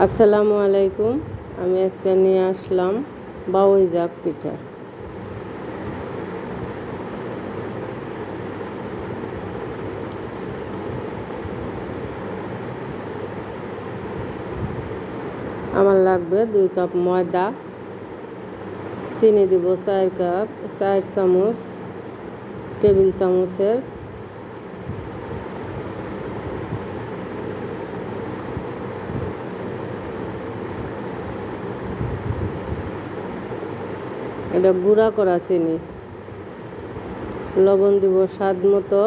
আসসালামু আলাইকুম, আমি আজকে নিয়ে আসলাম বাউই জাগ পিঠা। আমার লাগবে দুই কাপ ময়দা, চিনি দিব চার কাপ, চার চামচ, টেবিল চামচের এটা গুঁড়া করা চিনি। লবণ দিব স্বাদ মতো।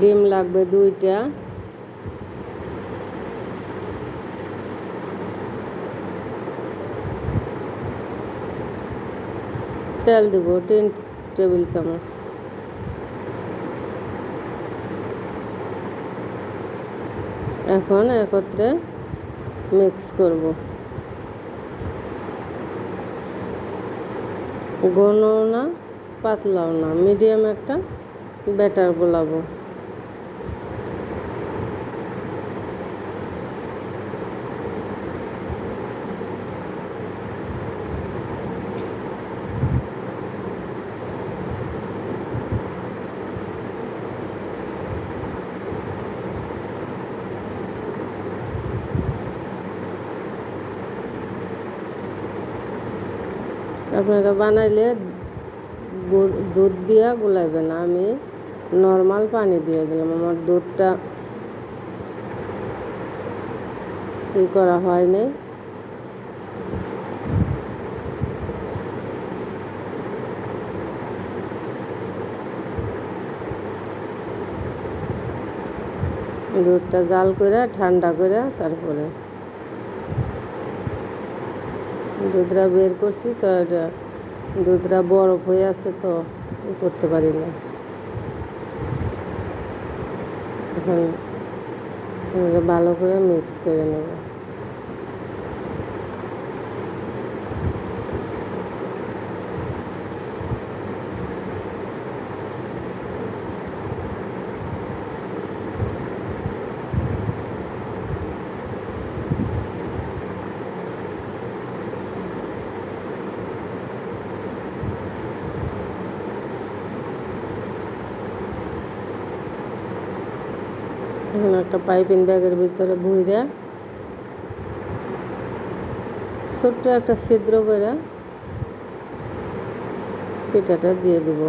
ডিম লাগবে দুইটা। তেল দিব তিন টেবিল চামচ। এখন একত্রে মিক্স করব। ঘনও না পাতলাও না মিডিয়াম একটা ব্যাটার গোলাবো আপনারা বানাইলে দুধ দিয়া গুলাইবেন আমি নর্মাল পানি দিয়ে দিলাম। আমার দুধটা ই করা হয়নি। দুধটা জাল করে ঠান্ডা করে তারপরে দুধটা বের করছি, তো এটা দুধটা বরফ হয়ে আছে, তো এ করতে পারি না। এখন ভালো করে মিক্স করে নেব। এখন একটা পাইপিং ব্যাগের ভিতরে ভুইরা ছোট্ট একটা ছিদ্র করে পিঠাটা দিয়ে দেবো।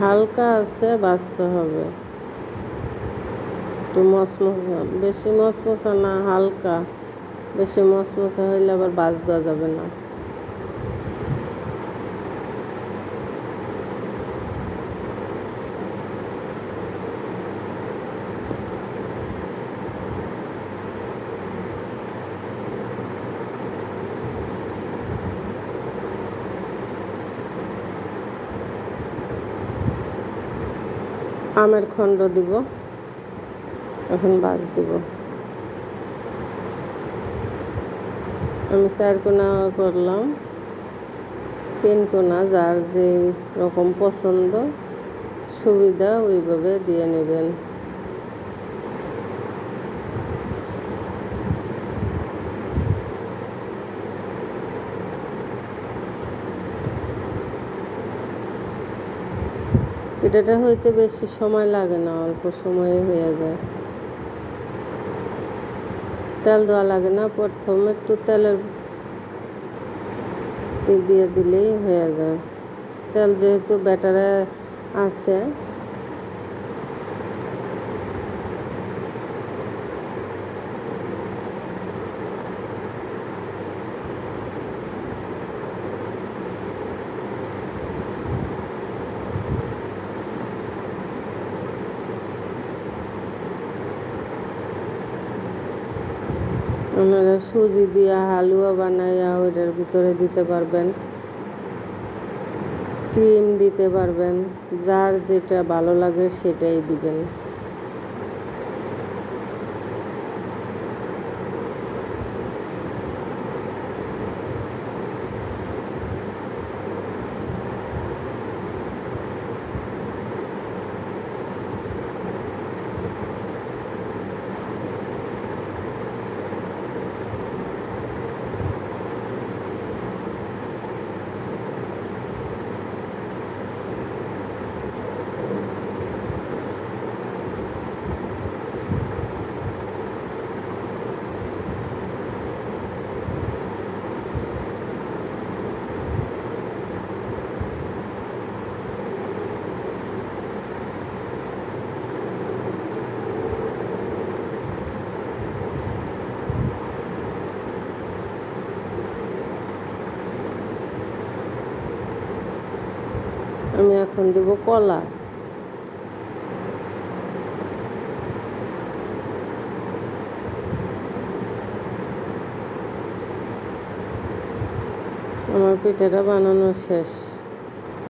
হালকা আছে, বাঁচতে হবে। একটু মশমশা বেশি মশমশা না, হালকা। বেশি মশমশা হইলে আবার বাজ দেওয়া যাবে না। আমের খণ্ড দিব, এখন বাজ দিব। আমি চার কোনা করলাম, তিন কোনা, যার যে রকম পছন্দ, সুবিধা ওইভাবে দিয়ে নেবেন। পিঠাটা হইতে বেশি সময় লাগে না, অল্প সময়ে হয়ে যায়। তেল দেওয়া লাগে না, প্রথম একটু তেলের দিয়ে দিলেই হয়ে যায়। তেল যেহেতু ব্যাটারে আছে আপনারা সুজি দিয়া হালুয়া বানাইয়া ওইটার ভিতরে দিতে পারবেন। ক্রিম দিতে পারবেন। যার যেটা ভালো লাগে সেটাই দিবেন। আমি এখন দেব কলা। আমার পিঠাটা বানানো শেষ।